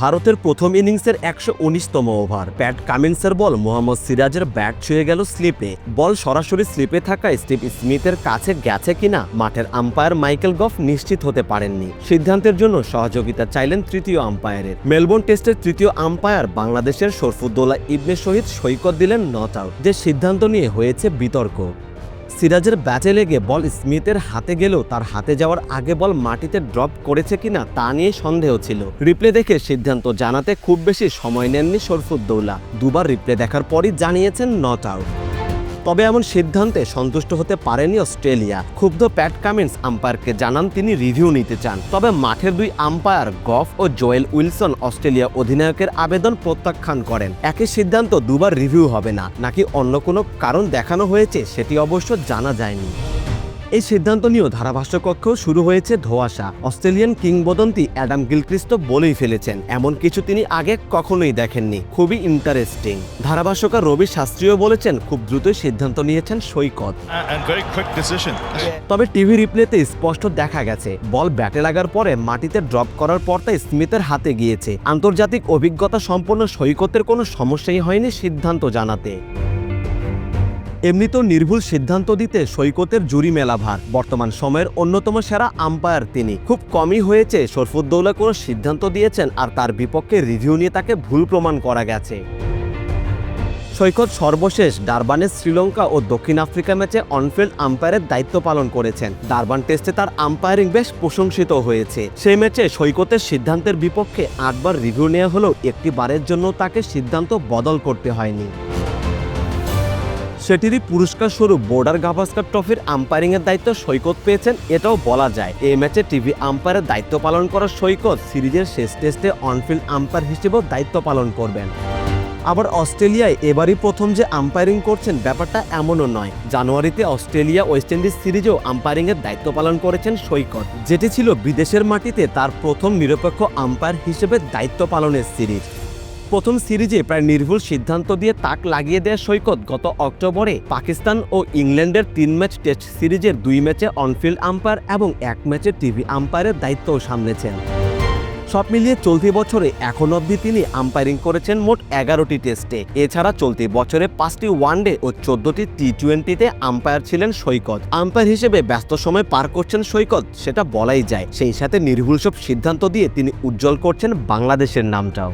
ভারতের প্রথম ইনিংসের একশো উনিশতম ওভার। প্যাট কামিন্সের বল মোহাম্মদ সিরাজের ব্যাট ছুঁয়ে গেল স্লিপে। বল সরাসরি স্লিপে থাকা স্টিভ স্মিথের কাছে গেছে কিনা মাঠের আম্পায়ার মাইকেল গফ নিশ্চিত হতে পারেননি। সিদ্ধান্তের জন্য সহযোগিতা চাইলেন তৃতীয় আম্পায়ারের। মেলবোর্ন টেস্টের তৃতীয় আম্পায়ার বাংলাদেশের শরফুদ্দৌলা ইবনে শহীদ সৈকত দিলেন নট আউট যে সিদ্ধান্ত নিয়ে হয়েছে বিতর্ক। সিরাজের ব্যাটে লেগে বল স্মিথের হাতে গেলেও তার হাতে যাওয়ার আগে বল মাটিতে ড্রপ করেছে কিনা তা নিয়ে সন্দেহ ছিল। রিপ্লে দেখে সিদ্ধান্ত জানাতে খুব বেশি সময় নেননি শরফুদ্দৌলা। দুবার রিপ্লে দেখার পরই জানিয়েছেন নট আউট। তবে এমন সিদ্ধান্তে সন্তুষ্ট হতে পারেনি অস্ট্রেলিয়া। ক্ষুব্ধ প্যাট কামিন্স আম্পায়ারকে জানান তিনি রিভিউ নিতে চান। তবে মাঠের দুই আম্পায়ার গফ ও জোয়েল উইলসন অস্ট্রেলিয়া অধিনায়কের আবেদন প্রত্যাখ্যান করেন। একই সিদ্ধান্ত দুবার রিভিউ হবে না, নাকি অন্য কোনো কারণ দেখানো হয়েছে সেটি অবশ্য জানা যায়নি। এই সিদ্ধান্ত নিয়েও ধারাভাষ্য কক্ষ শুরু হয়েছে ধোয়াশা। অস্ট্রেলিয়ান কিংবদন্তি অ্যাডাম গিলক্রিস্ট বলেই ফেলেছেন এমন কিছু তিনি আগে কখনোই দেখেননি। খুবই ইন্টারেস্টিং ধারাভাষ্যকার রবি শাস্ত্রীও বলেছেন খুব দ্রুতই সিদ্ধান্ত নিয়েছেন সৈকত. তবে টিভি রিপ্লেতে স্পষ্ট দেখা গেছে বল ব্যাটে লাগার পরে মাটিতে ড্রপ করার পর তা স্মিথের হাতে গিয়েছে। আন্তর্জাতিক অভিজ্ঞতা সম্পন্ন সৈকতের কোনো সমস্যাই হয়নি সিদ্ধান্ত জানাতে। এমনিতেও নির্ভুল সিদ্ধান্ত দিতে সৈকতের জুরি মেলা ভার। বর্তমান সময়ের অন্যতম সেরা আম্পায়ার তিনি। খুব কমই হয়েছে শরফুদ্দৌলা কোনো সিদ্ধান্ত দিয়েছেন আর তার বিপক্ষে রিভিউ নিয়ে তাকে ভুল প্রমাণ করা গেছে। সৈকত সর্বশেষ ডারবানের শ্রীলঙ্কা ও দক্ষিণ আফ্রিকা ম্যাচে অনফিল্ড আম্পায়ারের দায়িত্ব পালন করেছেন। ডারবান টেস্টে তার আম্পায়ারিং বেশ প্রশংসিত হয়েছে। সেই ম্যাচে সৈকতের সিদ্ধান্তের বিপক্ষে আটবার রিভিউ নেওয়া হলেও একটি বারের জন্য তাকে সিদ্ধান্ত বদল করতে হয়নি। সেটিরই পুরস্কার স্বরূপ বোর্ডার গাভাস্কার ট্রফির আম্পায়ারিংয়ের দায়িত্ব সৈকত পেয়েছেন, এটাও বলা যায়। এই ম্যাচে টিভি আম্পায়ারের দায়িত্ব পালন করা সৈকত সিরিজের শেষ টেস্টে অনফিল্ড আম্পায়ার হিসেবেও দায়িত্ব পালন করবেন। আবার অস্ট্রেলিয়ায় এবারই প্রথম যে আম্পায়ারিং করছেন, ব্যাপারটা এমনও নয়। জানুয়ারিতে অস্ট্রেলিয়া ওয়েস্ট ইন্ডিজ সিরিজেও আম্পায়ারিংয়ের দায়িত্ব পালন করেছেন সৈকত। যেটি ছিল বিদেশের মাটিতে তার প্রথম নিরপেক্ষ আম্পায়ার হিসেবে দায়িত্ব পালনের সিরিজ। প্রথম সিরিজে প্রায় নির্ভুল সিদ্ধান্ত দিয়ে তাক লাগিয়ে দেয় সৈকত গত অক্টোবরে পাকিস্তান ও ইংল্যান্ডের তিন ম্যাচ টেস্ট সিরিজের দুই ম্যাচে অনফিল্ড আম্পায়ার এবং এক ম্যাচে টিভি আম্পায়ারের দায়িত্বও সামলেছেন। সব মিলিয়ে চলতি বছরে এখন অবধি তিনি আম্পায়ারিং করেছেন মোট এগারোটি টেস্টে। এছাড়া চলতি বছরে পাঁচটি ওয়ানডে ও চোদ্দটি টি টোয়েন্টিতে আম্পায়ার ছিলেন সৈকত। আম্পায়ার হিসেবে ব্যস্ত সময় পার করছেন সৈকত, সেটা বলাই যায়। সেই সাথে নির্ভুল সব সিদ্ধান্ত দিয়ে তিনি উজ্জ্বল করছেন বাংলাদেশের নামটাও।